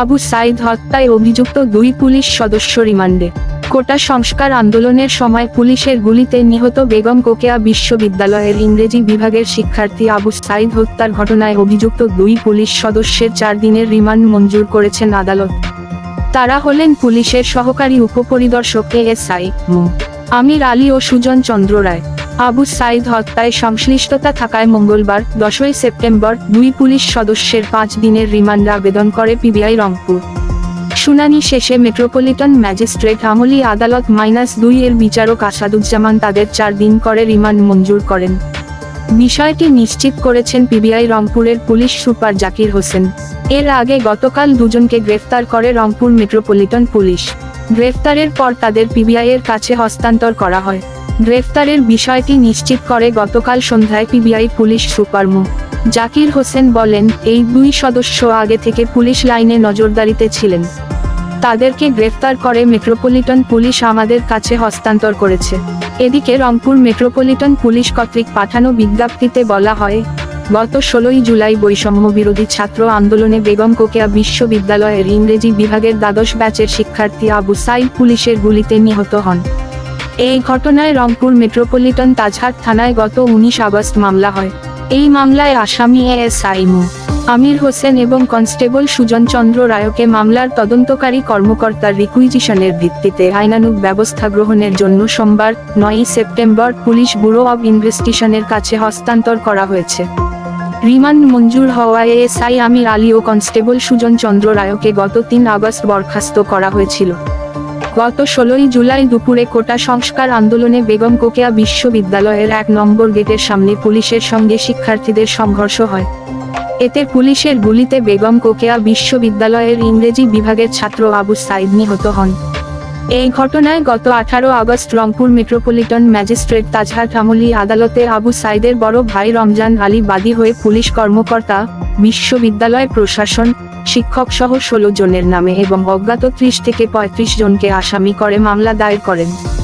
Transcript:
আবু সাইদ হত্যায় অভিযুক্ত দুই পুলিশ সদস্য রিমান্ডে। কোটা সংস্কার আন্দোলনের সময় পুলিশের গুলিতে নিহত বেগম কোকেয়া বিশ্ববিদ্যালয়ের ইংরেজি বিভাগের শিক্ষার্থী আবু সাইদ হত্যার ঘটনায় অভিযুক্ত দুই পুলিশ সদস্যের চার দিনের রিমান্ড মঞ্জুর করেছেন আদালত। তারা হলেন পুলিশের সহকারী উপপরিদর্শক এএসআই মো। আমির আলী ও সুজন চন্দ্র রায়। আবু সাইদ হত্যায় সংশ্লিষ্টতা থাকায় মঙ্গলবার, দশই সেপ্টেম্বর, দুই পুলিশ সদস্যের পাঁচ দিনের রিমান্ড আবেদন করে পিবিআই রংপুর। শুনানি শেষে মেট্রোপলিটন ম্যাজিস্ট্রেট আমলি আদালত মাইনাস দুই এর বিচারক আসাদুজ্জামান তাদের চার দিন করে রিমান্ড মঞ্জুর করেন। বিষয়টি নিশ্চিত করেছেন পিবিআই রংপুরের পুলিশ সুপার জাকির হোসেন। এর আগে গতকাল দুজনকে গ্রেফতার করে রংপুর মেট্রোপলিটন পুলিশ। গ্রেফতারের পর তাদের পিবিআই এর কাছে হস্তান্তর করা হয়। গ্রেফতারের বিষয়টি নিশ্চিত করে গতকাল সন্ধ্যায় PBI police super Md Zakir Hossain বলেন, এই দুই সদস্য আগে থেকে পুলিশ লাইনে নজরদারিতে ছিলেন। তাদেরকে গ্রেফতার করে মেট্রোপলিটন পুলিশ আমাদের কাছে হস্তান্তর করেছে। এদিকে রংপুর মেট্রোপলিটন পুলিশ কর্তৃক পাঠানো বিজ্ঞপ্তিতে বলা হয়, গত ষোলোই জুলাই বৈষম্য বিরোধী ছাত্র আন্দোলনে বেগম কোকেয়া বিশ্ববিদ্যালয়ের ইংরেজি বিভাগের দ্বাদশ ব্যাচের শিক্ষার্থী আবু সাইদ পুলিশের গুলিতে নিহত হন। এই ঘটনায় রংপুর মেট্রোপলিটন তাজহাট থানায় গত উনিশ আগস্ট মামলা হয়। এই মামলায় আসামি এএসআই মো আমির হোসেন এবং কনস্টেবল সুজন চন্দ্র রায়কে মামলার তদন্তকারী কর্মকর্তার রিকুইজিশনের ভিত্তিতে আইনানুগ ব্যবস্থা গ্রহণের জন্য সোমবার, নয়ই সেপ্টেম্বর পুলিশ ব্যুরো অব ইনভেস্টিগেশনের কাছে হস্তান্তর করা হয়েছে। রিমান্ড মঞ্জুর হওয়ায় এসআই আমির আলী ও কনস্টেবল সুজন চন্দ্র রায়কে গত তিন আগস্ট বরখাস্ত করা হয়েছিল। গত ষোলোই জুলাই দুপুরে কোটা সংস্কার আন্দোলনে বেগম কোকেয়া বিশ্ববিদ্যালয়ের এক নম্বর গেটের সামনে পুলিশের সঙ্গে শিক্ষার্থীদের সংঘর্ষ হয়। এতে পুলিশের গুলিতে বেগম কোকেয়া বিশ্ববিদ্যালয়ের ইংরেজি বিভাগের ছাত্র আবু সাইদ নিহত হন। এই ঘটনায় গত আঠারো আগস্ট রংপুর মেট্রোপলিটন ম্যাজিস্ট্রেট তাজহার আমলি আদালতে আবু সাইদের বড় ভাই রমজান আলী বাদী হয়ে পুলিশ কর্মকর্তা, বিশ্ববিদ্যালয় প্রশাসন শিক্ষক সহ ষোলো জনের নামে এবং অজ্ঞাত ত্রিশ থেকে পঁয়ত্রিশ জনকে আসামি করে মামলা দায়ের করেন।